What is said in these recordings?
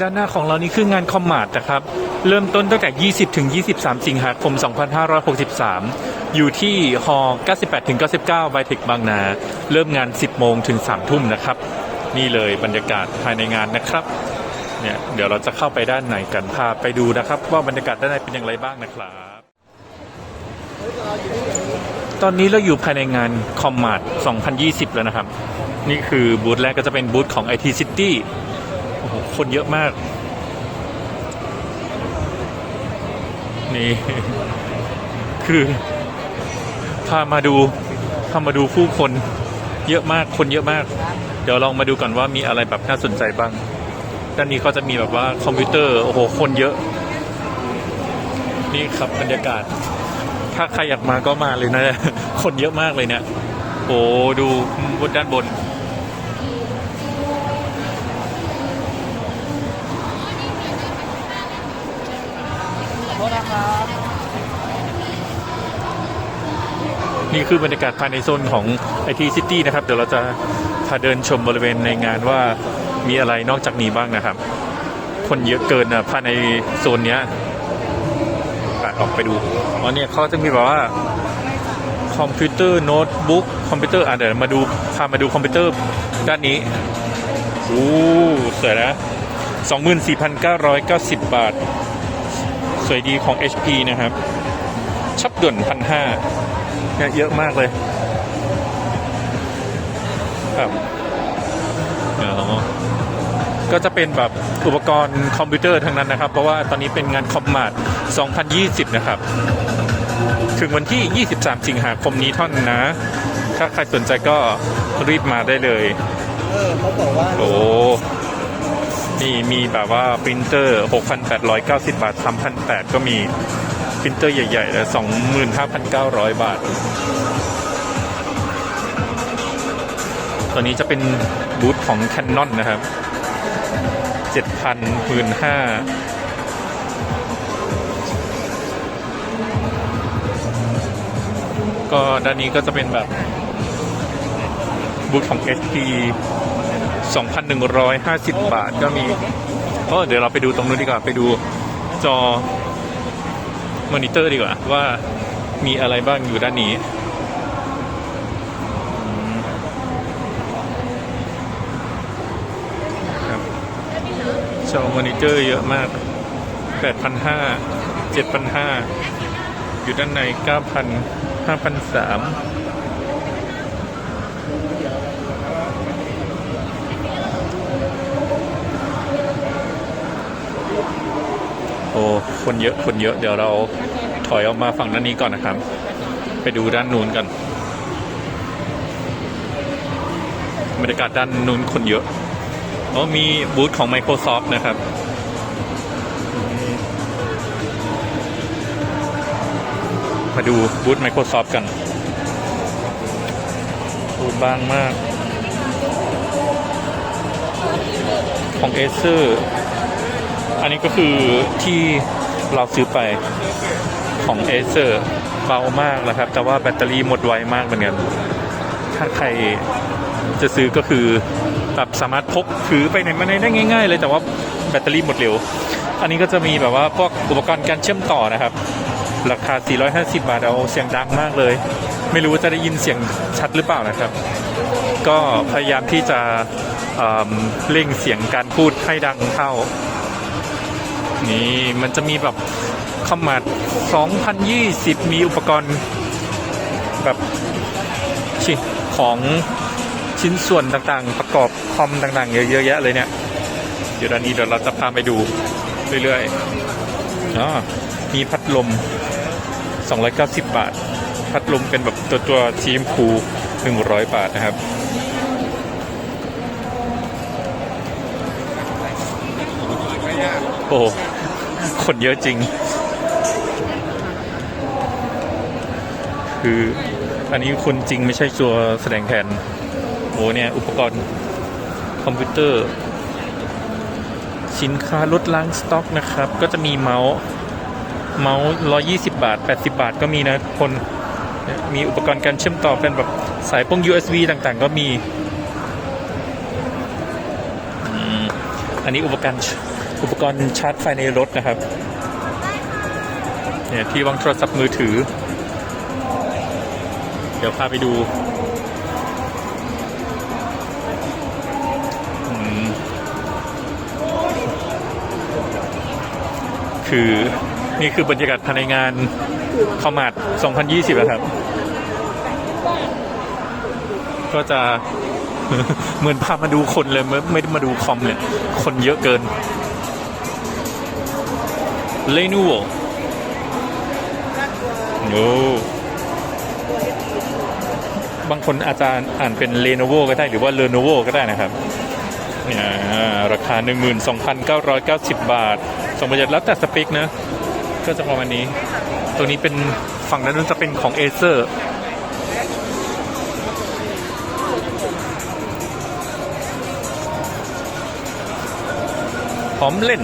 ด้านหน้าของเรานี่คืองานคอมมาดนะครับ เริ่มต้นตั้งแต่ 20 ถึง 23 สิงหาคม 2563 อยู่ที่ฮอ98 ถึง 99 ไบเทคบางนา เริ่มงาน 10 โมงถึง 3 ทุ่มนะครับ นี่เลยบรรยากาศภายในงานนะครับ เนี่ยเดี๋ยวเราจะเข้าไปด้านในกันพาไปดูนะครับ ว่าบรรยากาศด้านในเป็นอย่างไรบ้างนะครับ ตอนนี้เราอยู่ภายในงานคอมมาด2020 แล้วนะครับ นี่คือบูธแรกก็จะเป็นบูธของ IT City อ้โหคนเยอะมาก นี่ คือ พามาดูพามาดูผู้คนเยอะมากคนเยอะมาก เดี๋ยวลองมาดูก่อนว่ามีอะไรแบบน่าสนใจบ้าง ด้านนี้ก็จะมีแบบว่าคอมพิวเตอร์โอ้โหคนเยอะ นี่ครับบรรยากาศ ถ้าใครอยากมาก็มาเลยนะ คนเยอะมากเลยเนี่ยโอ้ดูบนด้านบน นี่คือบรรยากาศภายในโซนของ IT City นะครับ เดี๋ยวเราจะพาเดินชมบริเวณในงานว่ามีอะไรนอกจากนี้บ้างนะครับ คนเยอะเกินอะภายในโซนเนี้ยไปออกไปดูอ๋อเนี่ยเขาจะมีแบบว่าคอมพิวเตอร์โน้ตบุ๊กคอมพิวเตอร์อะเดี๋ยวมาดูพามาดูคอมพิวเตอร์ด้านนี้โอ้สวยนะ24,990 บาท สวยดีของ HP นะครับ ชับด่วนพันห้า เนี่ยเยอะมากเลยครับอ๋อก็จะเป็นแบบอุปกรณ์คอมพิวเตอร์ทั้งนั้นนะครับ เพราะว่าตอนนี้เป็นงานคอมมาด2020 นะครับ ถึงวันที่ 23 สิงหาคมนี้เท่านั้นนะ ถ้าใครสนใจก็รีบมาได้เลย เออเขาบอกว่า โอ้ นี่มีแบบว่าปรินเตอร์ 6,890 บาท 3,800 ก็มี ปรินเตอร์ใหญ่ๆแล้ว25,900 บาท ตัวนี้จะเป็นบูธของ Canon นะครับ 7,000 15,000ก็ด้านนี้ก็จะเป็นแบบบูธของ SP 2,150 บาทก็มีเออเดี๋ยวเราไปดูตรงนู้นดีกว่า ไปดูจอ มอนิเตอร์ดีกว่า ว่ามีอะไรบ้างอยู่ด้านนี้ ครับจอมอนิเตอร์เยอะมาก 8,500 7,500 อยู่ด้านใน 9,000 5,300 คนเยอะคนเยอะเดี๋ยวเราถอยออกมาฝั่งด้านนี้ก่อนนะครับ ไปดูด้านนู้นกันบรรยากาศด้านนู้นคนเยอะอ๋อมีบูธของ Microsoft นะครับ มาดูบูธ Microsoft กันบูธบางมาก ของ Acer อันนี้ก็คือที่ เราซื้อไปของ Acer เบามากนะครับ แต่ว่าแบตเตอรี่หมดไวมากเหมือนกัน ถ้าใครจะซื้อก็คือแบบสามารถพกถือไปไหนมาไหนได้ง่าย ๆ เลยแต่ว่าแบตเตอรี่หมดเร็ว อันนี้ก็จะมีแบบว่าพวกอุปกรณ์การเชื่อมต่อนะครับ ราคา 450 บาทเอาเสียงดังมากเลย ไม่รู้ว่าจะได้ยินเสียงชัดหรือเปล่านะครับ ก็พยายามที่จะเเร่งเสียงการพูดให้ดังเท่า นี่มันจะมีแบบเข้ามา2020 มีอุปกรณ์แบบชิ้นของชิ้นส่วนต่างๆ ประกอบคอมต่างๆ เยอะแยะเลยเนี่ย เดี๋ยวด้านนี้เดี๋ยวเราจะพาไปดูเรื่อยๆอ๋อมีพัดลม 290 บาท พัดลมเป็นแบบตัวตัวชีมพู100 บาทนะครับโอ้ คนเยอะจริง คืออันนี้คนจริงไม่ใช่ตัวแสดงแทนโอ้เนี่ย อุปกรณ์คอมพิวเตอร์ สินค้าลดล้างสต็อกนะครับ ก็จะมีเมาส์ เมาส์120บาท80บาทก็มีนะคน มีอุปกรณ์การเชื่อมต่อเป็นแบบสายพวก USB ต่างๆ ก็มี อันนี้อุปกรณ์ อุปกรณ์ชาร์จไฟในรถนะครับเนี่ยที่วางโทรศัพท์มือถือ เดี๋ยวพาไปดูคือนี่คือบรรยากาศภายในงานคอมาด 2020อะครับ ก็จะเหมือนพามาดูคนเลยไม่ไม่ได้มาดูคอมเนี่ย คนเยอะเกิน เลนูโวโอ้บางคนอาจจะอ่านเป็นเลโนโวก็ได้หรือว่าเลโนโวก็ได้นะครับนี่ยราคา 12,990 บาทสมมติแล้วแต่สเปคนะ ก็จะประมาณนี้ ตัวนี้เป็นฝั่งด้านนู้นจะเป็นของ Acer พร้อมเล่น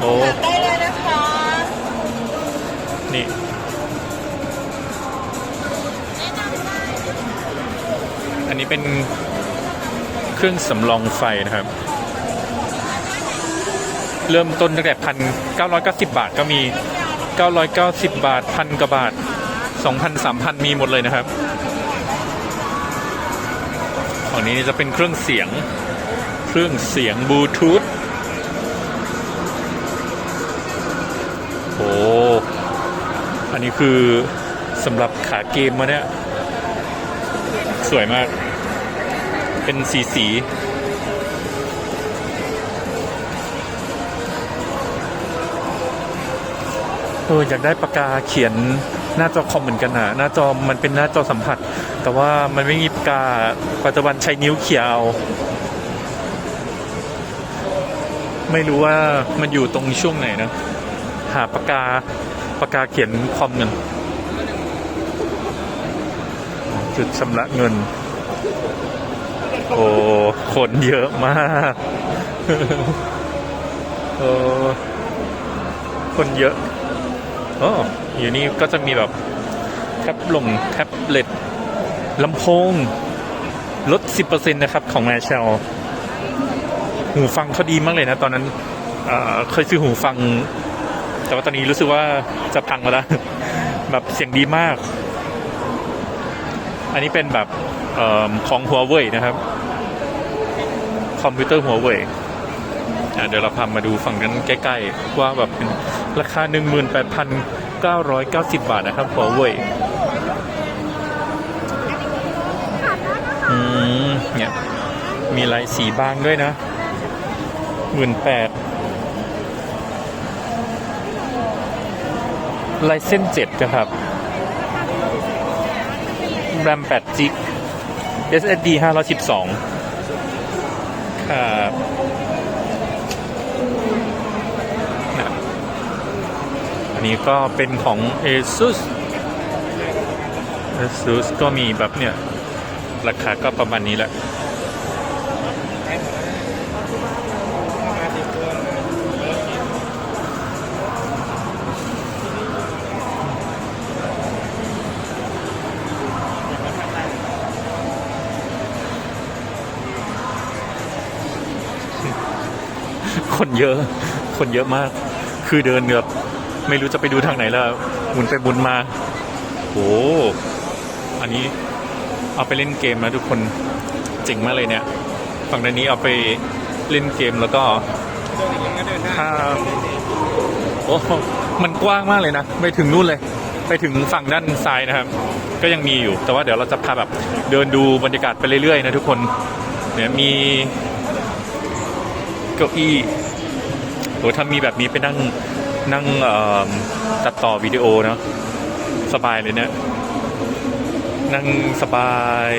โอ้ได้เลยนะคะ นี่อันนี้เป็นเครื่องสำรองไฟนะครับ เริ่มต้นตั้งแต่พันเก้าร้อยเก้าสิบบาทก็มีเก้าร้อยเก้าสิบบาทพันกว่าบาทสองพันสามพันมีหมดเลยนะครับฝั่งนี้จะเป็นเครื่องเสียง เครื่องเสียงบลูทูธ อันนี้คือสำหรับขาเกมมาเนี่ย สวยมาก เป็นสีสีเอออยากได้ปากกาเขียนหน้าจอคอมเหมือนกันนะหน้าจอมันเป็นหน้าจอสัมผัส แต่ว่ามันไม่มีปากกาปัจจุบันใช้นิ้วเขียนเอาไม่รู้ว่ามันอยู่ตรงช่วงไหนนะ หาปากกา ปากกาเขียนคอมเงิน จุดชำระเงิน โอ้คนเยอะมากโอ้คนเยอะโอ้อยู่นี่ก็จะมีแบบแท็บลงแท็บเล็ตลำโพง ลด 10%นะครับ ของแมชเชลหูฟังเขาดีมากเลยนะ ตอนนั้นเอ่อเคยซื้อหูฟัง แต่ว่าตอนนี้รู้สึกว่าจะพังแล้ว แบบเสียงดีมาก อันนี้เป็นแบบอของหัวเว่ยนะครับ คอมพิวเตอร์หัวเว่ยเดี๋ยวเราพามาดูฝั่งนั้นใกล้ๆ ว่าแบบเป็นราคา 18,990 บาทนะครับหัวเว่ยอืมเนี่ยมีลายสีบางด้วยนะ 18,000 ลายเส้นเจ็ดนะครับแรม8จิก SSD 512 ครับอันนี้ก็เป็นของ ASUS ASUS ก็มีแบบเนี่ย ราคาก็ประมาณนี้แหละ คนเยอะ คนเยอะมาก คือเดินแบบไม่รู้จะไปดูทางไหนแล้วหมุนไปหมุนมาโอ้อันนี้เอาไปเล่นเกมนะทุกคนเจ๋งมากเลยเนี่ย ฝั่งด้านนี้เอาไปเล่นเกมแล้วก็ถ้าโอ้มันกว้างมากเลยนะ ไปถึงนู่นเลย ไปถึงฝั่งด้านซ้ายนะครับ ก็ยังมีอยู่ แต่ว่าเดี๋ยวเราจะพาแบบเดินดูบรรยากาศไปเรื่อยๆนะทุกคน เนี่ยมีเก้าอี้ โหถ้ามีแบบนี้ไปนั่งนั่งตัดต่อวิดีโอเนาะสบายเลยเนี่ยนั่งสบาย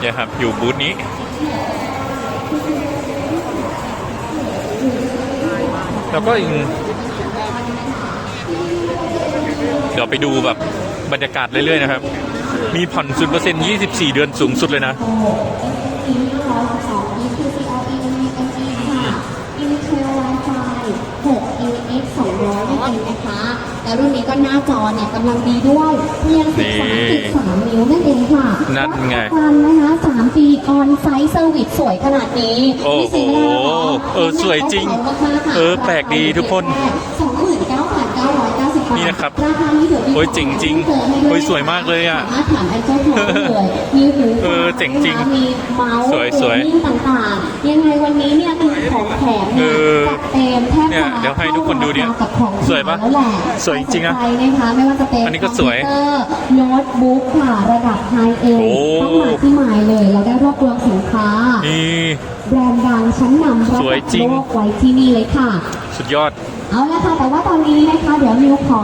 เนี่ยครับ อยู่บูธนี้ แล้วก็อีกเดี๋ยวไปดูแบบบรรยากาศเรื่อย ๆ นะครับ มีผ่อนศูนเปอร์เซ็นต์ยี่สิบสี่เดือนสูงสุดเลยนะ UX 200นั่นเองนะคะ แล้วรุ่นนี้ก็หน้าจอเนี่ยกำลังดีด้วยเพียงนี่13.3 นิ้วนั่นเองค่ะนั่นไงรับประกันนะคะ3ปีออนไซต์เซอร์วิสสวยขนาดนี้โอ้โหไม่เสียเวลาหรอเออสวยจริง มากๆค่ะเออแปลกดีทุกคน29,990บาท นี่นะครับราคานี้เดี๋ยวมีโอ้ยจริงๆเพิ่มให้ด้โอ้ยสวยมากเลยอะสามารถถามไอ้เจ้าของได้เลยมีหูเออเจ๋งจริงมีเมาส์สวยสวยเกมมิ่งต่างๆยังไงวันนี้เนี่ยมีของแถมเอเนี่ยอจัดเต็มแทบเนี่ยจะเดี๋ยวให้ทุกคนดูดิเข้าราคากับของสวยปะแล้วแหละสวยจริงอะใคนะคะไม่ว่าจะเป็นอันนี้ก็สวยคอมพิเตอร์โน้ตบุ๊กค่ะระดับไฮเอ็นโอ้ต้องมาที่หมายเลยเราได้รวบรวมสินค้านี่แบรนด์ดังชั้นนำระสวยดับจริงโลกไว้ที่นี่เลยค่ะ สุดยอด เอาละค่ะ แต่ว่าตอนนี้นะคะ เดี๋ยวมิวขอ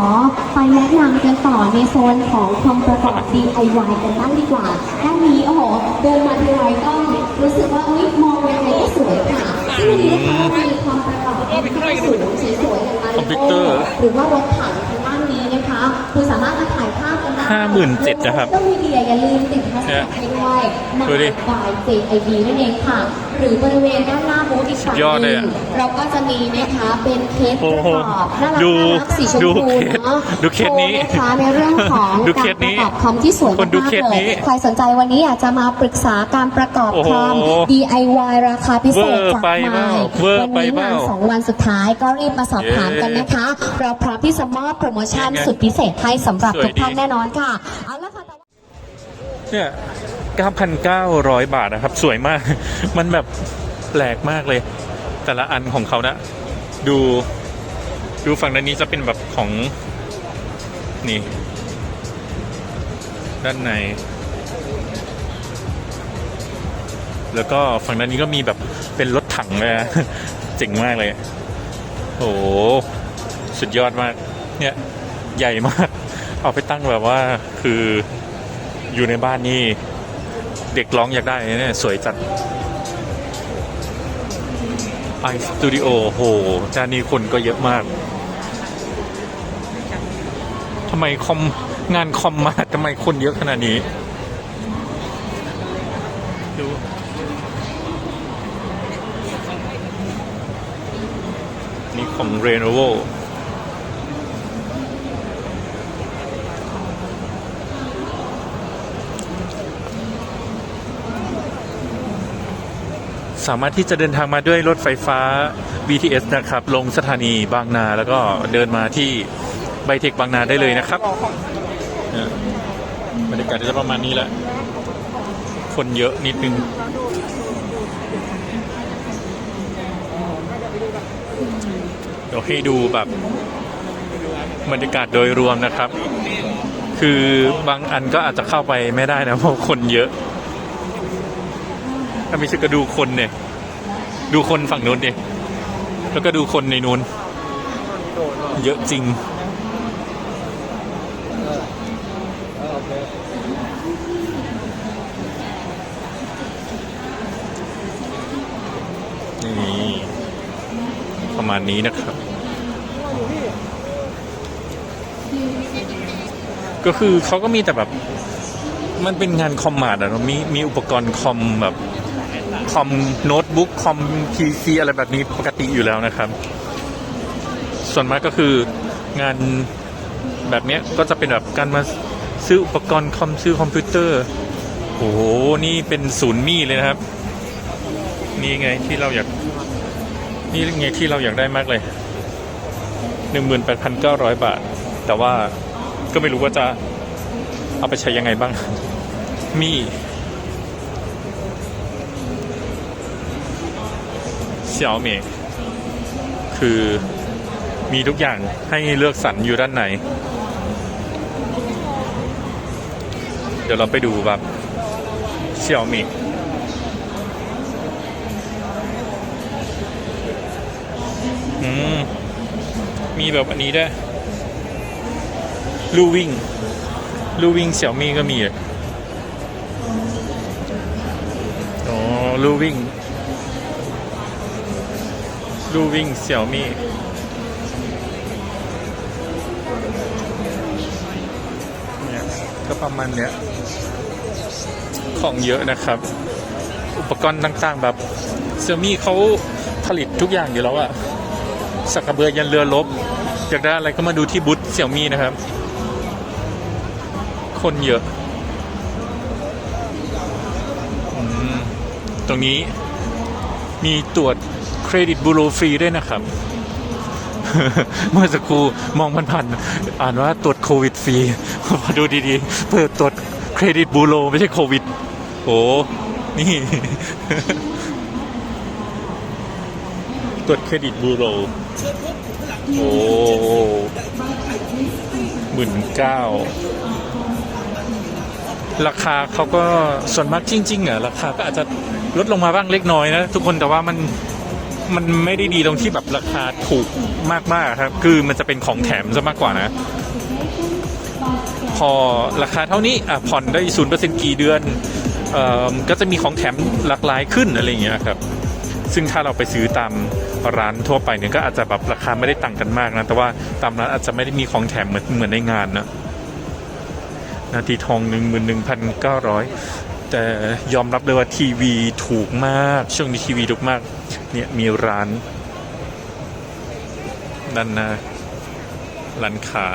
ไปแนะนำกันต่อในโซนของคอมประกอบ DIY กันบ้างดีกว่าด้านนี้โอ้โห เดินมาทีไรก็รู้สึกว่าเอ้ยมองยังไงก็สวยค่ะซึ่งวันนี้นะคะเรามีความประกอบที่สูงสวยๆอย่างมาคอมพิวเตอร์หรือว่ารถถังทางด้านนี้นะคะคุณสามารถมาถ่ายภาพกันได้57,000นะครับต้องมีเดียอย่าลืมติดแฮชแท็กให้ด้วยมาดูดิบาย JID นั่นเองค่ะ หรือบริเวณด้านหน้าบูธอีกฝั่งยอดหเลยนึ่อะงเราก็จะมีนะคะเป็นเคสโอ้ประโหกอบน่ารักดูน่ารักสีชมดูพูเคสเนาะดูเคสนี้โชว์นะคะในเรื่องของดูกาเครสปนี้ระกอบคอมที่สวยคนดูมากเคสๆเลนี้ยใครสนใจวันนี้อยากจะมาปรึกษาการประกอบโอ้โหคอม DIY ราคาพิเศษเวอร์จากไปไมเปล่าล์เวอร์วันไปนี้เปงาล่านสองวันสุดท้ายก็รีบมาสอบถามกันนะคะ เราพร้อมที่จะมอบโปรโมชั่นยังไงสุดพิเศษให้สำหรับสวยทุกท่านดี แน่นอนค่ะเอาละค่ะแต่ว่าเนี่ย 9,900 บาทนะครับ สวยมาก มันแบบแปลกมากเลย แต่ละอันของเขานะ ดู ดูฝั่งด้านนี้จะเป็นแบบของ นี่ ด้านใน แล้วก็ฝั่งด้านนี้ก็มีแบบเป็นรถถังเลยนะเจ๋งมากเลย โอ้สุดยอดมาก เนี่ย ใหญ่มาก เอาไปตั้งแบบว่าคืออยู่ในบ้านนี่ เด็กร้องอยากได้เนี่ยสวยจัดไอสตูดิโอโหจานนี้คนก็เยอะมากทำไมคอมงานคอมมาทำไมคนเยอะขนาดนี้ดูนี่ของ Lenovo สามารถที่จะเดินทางมาด้วยรถไฟฟ้า BTS นะครับ ลงสถานีบางนาแล้วก็เดินมาที่ไบเทคบางนาได้เลยนะครับบรรยากาศจะประมาณนี้แหละ คนเยอะนิดนึง เดี๋ยวให้ดูแบบบรรยากาศโดยรวมนะครับ คือบางอันก็อาจจะเข้าไปไม่ได้นะเพราะคนเยอะ ถ้าไม่ใช่ก็ดูคนเนี่ย ดูคนฝั่งนู้นดิแล้วก็ดูคนในนู้น เยอะจริงนี่ประมาณนี้นะครับ ก็คือเขาก็มีแต่แบบ มันเป็นงานคอมมาดอะเนอะมีมีอุปกรณ์คอมแบบ คอมโน้ตบุ๊กคอมพีซีอะไรแบบนี้ปกติอยู่แล้วนะครับ ส่วนมากก็คืองานแบบเนี้ยก็จะเป็นแบบการมาซื้ออุปกรณ์คอมซื้อคอมพิวเตอร์โอ้โห นี่เป็นศูนย์มี่เลยนะครับ นี่ไงที่เราอยาก นี่ไงที่เราอยากได้มากเลย 18,900 บาท แต่ว่าก็ไม่รู้ว่าจะเอาไปใช้ยังไงบ้าง มี่ เสี่ยวเมคือมีทุกอย่างให้เลือกสรรอยู่ด้านในเดี๋ยวเราไปดูแบบเสี่ยวเมอืมมีแบบอันนี้ด้วยลูวิ่งลูวิ่งเสี่ยวมี่ก็มีอะอ๋อลูวิ่ง ลูวิ่งเสี่ยวมี่เนี่ยก็ประมาณเนี้ย ของเยอะนะครับ อุปกรณ์ต่างๆแบบเซี่ยวมี่เขาผลิตทุกอย่างอยู่แล้วอะสักกระเบือยันเรือลบ อยากได้อะไรก็มาดูที่บูธเสี่ยวมี่นะครับ คนเยอะอตรงนี้มีตรวจ เครดิตบูโรฟรีด้วยนะครับ เมื่อสักครู่มองผ่านๆอ่านว่าตรวจโควิดฟรีพอดูดีๆ เปิดตรวจเครดิตบูโรไม่ใช่โควิดโอ้นี่ ตรวจเครดิตบูโรโอ้หมื่นเก้าราคาเขาก็ส่วนมากจริงๆอะราคาก็อาจจะลดลงมาบ้างเล็กน้อยนะ ทุกคนแต่ว่ามัน มันไม่ได้ดีตรงที่แบบราคาถูกมากๆครับ คือมันจะเป็นของแถมซะมากกว่านะ พอราคาเท่านี้อะผ่อนได้ศูนย์เปอร์เซ็นต์กี่เดือนเอ่อก็จะมีของแถมหลากหลายขึ้นอะไรอย่างเงี้ยครับ ซึ่งถ้าเราไปซื้อตามร้านทั่วไปเนี่ยก็อาจจะแบบราคาไม่ได้ต่างกันมากนะ แต่ว่าตามร้านอาจจะไม่ได้มีของแถมเหมือนเหมือนในงานนะ นาทีทองหนึ่งหมื่นหนึ่งพันเก้าร้อยแต่ยอมรับเลยว่าทีวีถูกมาก ช่วงนี้ทีวีถูกมาก เนี่ยมีร้าน ด้านหน้าร้านค้า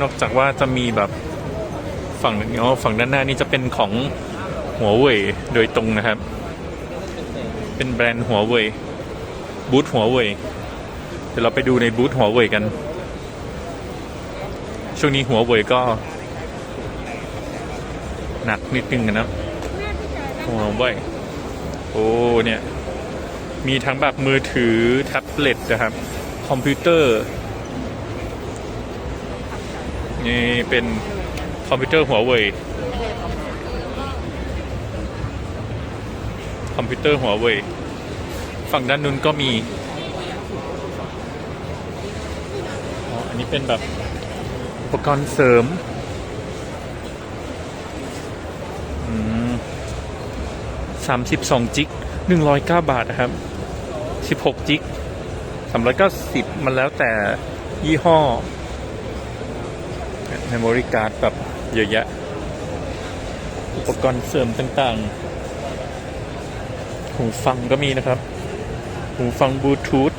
นอกจากว่าจะมีแบบฝั่งอ๋อฝั่งด้านหน้านี่จะเป็นของหัวเว่ยโดยตรงนะครับ เป็นแบรนด์หัวเว่ยบูธหัวเว่ยเดี๋ยวเราไปดูในบูธหัวเว่ยกัน ช่วงนี้หัวเว่ยก็ นิดนึงนะหัวเว่ยโอ้เนี่ย มีทั้งแบบมือถือแท็บเล็ตนะครับ คอมพิวเตอร์ นี่เป็นคอมพิวเตอร์หัวเว่ยคอมพิวเตอร์หัวเว่ยฝั่งด้านนู้นก็มีอ๋ออันนี้เป็นแบบอุปกรณ์เสริม สามสิบสองจิกหนึ่งร้อยเก้าบาทนะครับสิบหกจิกสามร้อยเก้าสิบมันแล้วแต่ยี่ห้อเมมโมรี่การ์ดแบบเยอะแยะ อุปกรณ์เสริมต่างๆ หูฟังก็มีนะครับ หูฟังบลูทูธ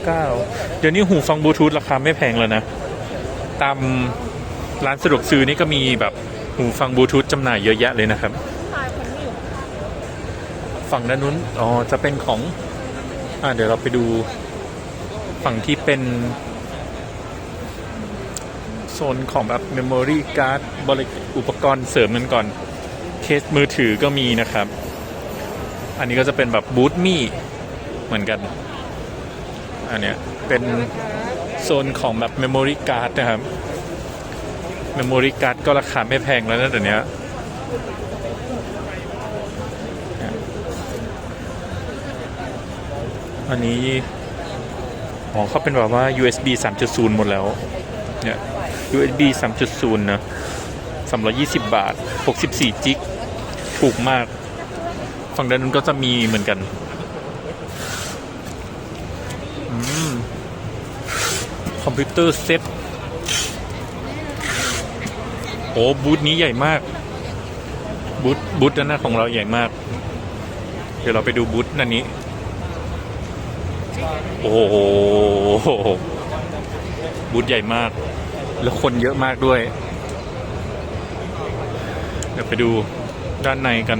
399 เดี๋ยวนี้หูฟังบลูทูธราคาไม่แพงแล้วนะ ตามร้านสะดวกซื้อนี่ก็มีแบบหูฟังบลูทูธจำหน่ายเยอะแยะเลยนะครับ ฝั่งด้านนู้นอ๋อจะเป็นของอ่าเดี๋ยวเราไปดูฝั่งที่เป็นโซนของแบบ Memory Card บริอุปกรณ์เสริมกันก่อน เคสมือถือก็มีนะครับ อันนี้ก็จะเป็นแบบบูธมี่เหมือนกัน อันเนี้ยเป็นโซนของแบบ Memory Card นะครับ Memory Card ก็ราคาไม่แพงแล้วนะเดี๋ยวนี้ อันนี้อ๋อเขาเป็นแบบว่า USB 3.0 หมดแล้ว เนี่ย USB 3.0 นะ 320 บาท 64 จิก ถูกมาก ฝั่งด้านนู้นก็จะมีเหมือนกันอคอมพิวเตอร์เซ็ต โอ้ บูธนี้ใหญ่มาก บูธบูธด้านหน้าของเราใหญ่มาก เดี๋ยวเราไปดูบูธนั่นนี้ โอ้โหบูธใหญ่มาก แล้วคนเยอะมากด้วย เดี๋ยวไปดูด้านในกัน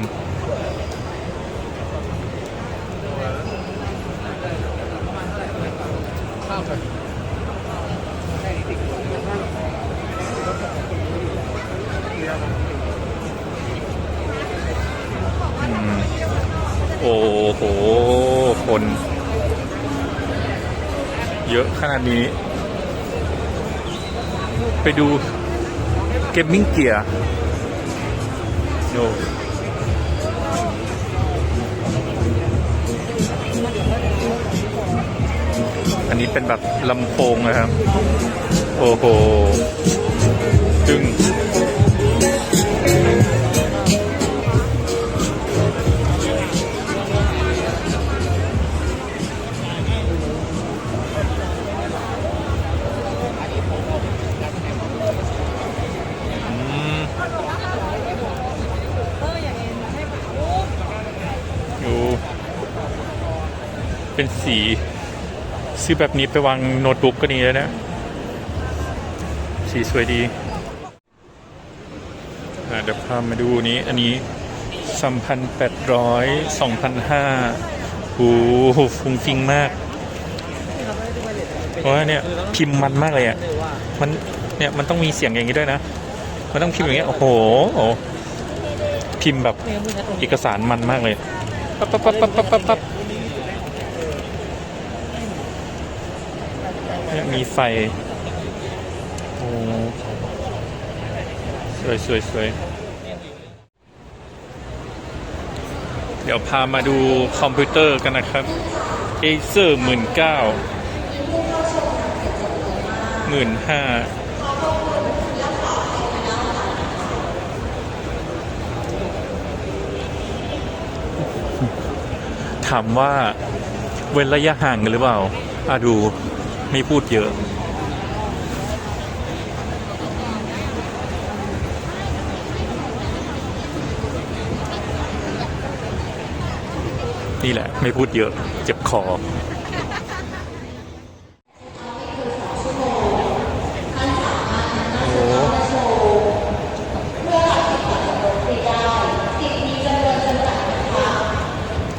อืมโอ้โห คน ยอะขนาดนี้ ไปดูเกมมิ่งเกียร์โนอันนี้เป็นแบบลำโพงนะครับ โอ้โหจึง เป็นสี ซื้อแบบนี้ไปวางโน้ตบุ๊กก็ดีแล้วนะ สีสวยดีเดี๋ยวพามาดูนี้อันนี้สามพันแปดร้อยสองพันห้าโอ้โหฟุ้งฟิงมากเพราะว่าเนี่ยพิมพ์มันมากเลยอะมันเนี่ยมันต้องมีเสียงอย่างนี้ด้วยนะ มันต้องพิมพ์อย่างเงี้ยโอ้โหโอ้โหพิมพ์แบบเอกสารมันมากเลยปั๊บปั๊บปั๊บปั๊บปั๊บปั๊บปั๊บเนี่ย มีไฟโอ้สวยสวยสวยเดี๋ยวพามาดูคอมพิวเตอร์กันนะครับ Acer หมื่นเก้าหมื่นห้าถามว่าเว้นระยะห่างกันหรือเปล่าอาดู ไม่พูดเยอะนี่แหละ ไม่พูดเยอะ เจ็บคอ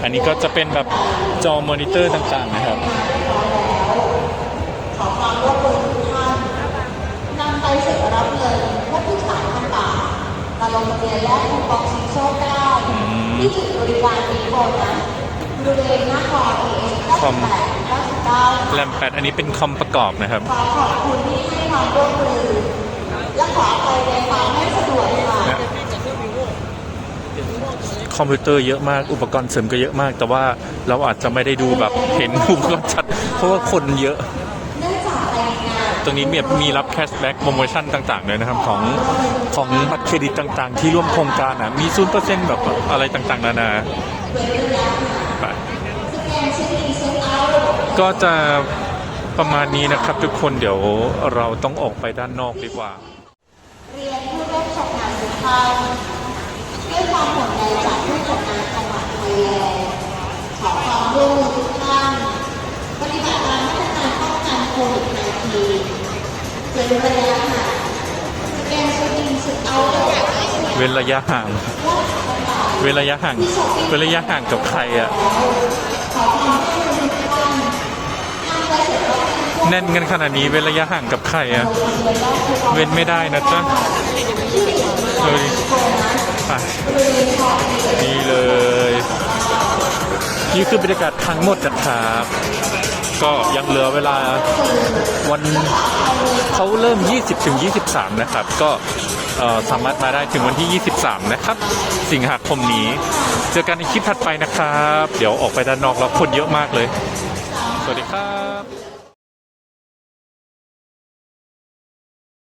อันนี้ก็จะเป็นแบบจอมอนิเตอร์ต่างๆนะครับ ขอความร่วมมือทุกท่านนำใบเสร็จรับเงินและผู้ขายต่างๆ มาลงทะเบียนและคูปองชิงโชคได้ที่จุดบริการมีโบนัสบริเวณหน้าคอ AS คอม98 99แรมแปดอันนี้เป็นคอมประกอบนะครับ ขอขอบคุณที่ให้ความร่วมมือ และขออภัยในความไม่สะดวกค่ะนะคอมพิวเตอร์เยอะมากอุปกรณ์เสริมก็เยอะมาก แต่ว่าเราอาจจะไม่ได้ดูแบบเห็นอุปกรณ์ชัด เพราะว่าคนเยอะ ตรงนี้มีมีรับแคชแบ็กโปรโมชั่นต่างๆเลยนะครับของของบัตรเครดิตต่างๆ ที่ร่วมโครงการอะมีศูนเปอร์เซ็นต์แบบอะไรต่างๆ นานาก็จะประมาณนี้นะครับทุกคนเดี๋ยวเราต้องออกไปด้านนอกดีกว่า เรียนผู้ร่วมชมงานทุกท่านด้วยความห่วงใยจากผู้จัดงานจังหวัดไทยขอความร่วมมือทุกท่านปฏิบัติตามมาตรการป้องกันโควิด -19 เว้นระยะห่างสแกนเช็คอินเช็คเอาท์เว้นระยะห่าง เว้นระยะห่าง เว้นระยะห่างกับใครอะแน่นกันขนาดนี้เว้นระยะห่างกับใครอะเว้นไม่ได้นะจ๊ะดูดิไปนี่เลย นี่คือบรรยากาศทั้งหมดนะครับ ก็ยังเหลือเวลาวันเขาเริ่ม 20ถึง23 นะครับ ก็สามารถมาได้ถึงวันที่ 23 นะครับ สิงหาคมนี้ เจอกันในคลิปถัดไปนะครับ เดี๋ยวออกไปด้านนอกแล้วคนเยอะมากเลย สวัสดีครับ